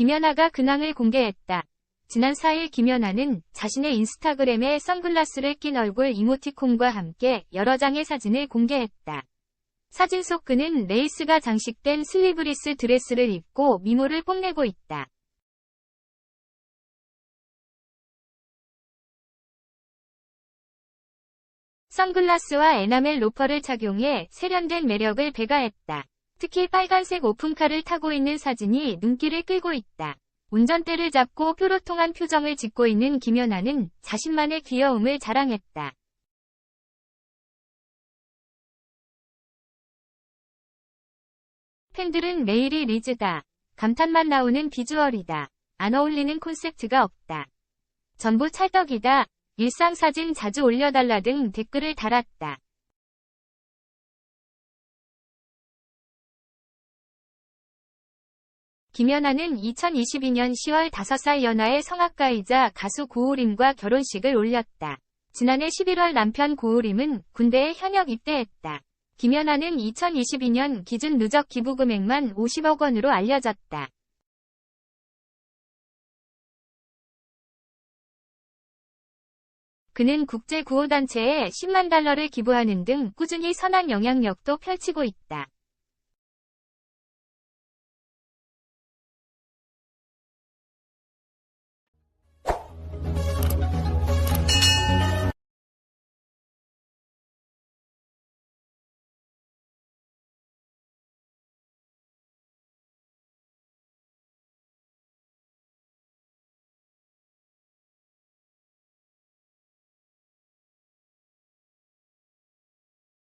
김연아가 근황을 공개했다. 지난 4일 김연아는 자신의 인스타그램에 선글라스를 낀 얼굴 이모티콘과 함께 여러 장의 사진을 공개했다. 사진 속 그는 레이스가 장식된 슬리브리스 드레스를 입고 미모를 뽐내고 있다. 선글라스와 에나멜 로퍼를 착용해 세련된 매력을 배가했다. 특히 빨간색 오픈카를 타고 있는 사진이 눈길을 끌고 있다. 운전대를 잡고 뾰로통한 표정을 짓고 있는 김연아는 자신만의 귀여움을 자랑했다. 팬들은 매일이 리즈다. 감탄만 나오는 비주얼이다. 안 어울리는 콘셉트가 없다. 전부 찰떡이다. 일상사진 자주 올려달라 등 댓글을 달았다. 김연아는 2022년 10월 5살 연하의 성악가이자 가수 고우림과 결혼식을 올렸다. 지난해 11월 남편 고우림은 군대에 현역 입대했다. 김연아는 2022년 기준 누적 기부 금액만 50억 원으로 알려졌다. 그는 국제 구호단체에 10만 달러를 기부하는 등 꾸준히 선한 영향력도 펼치고 있다.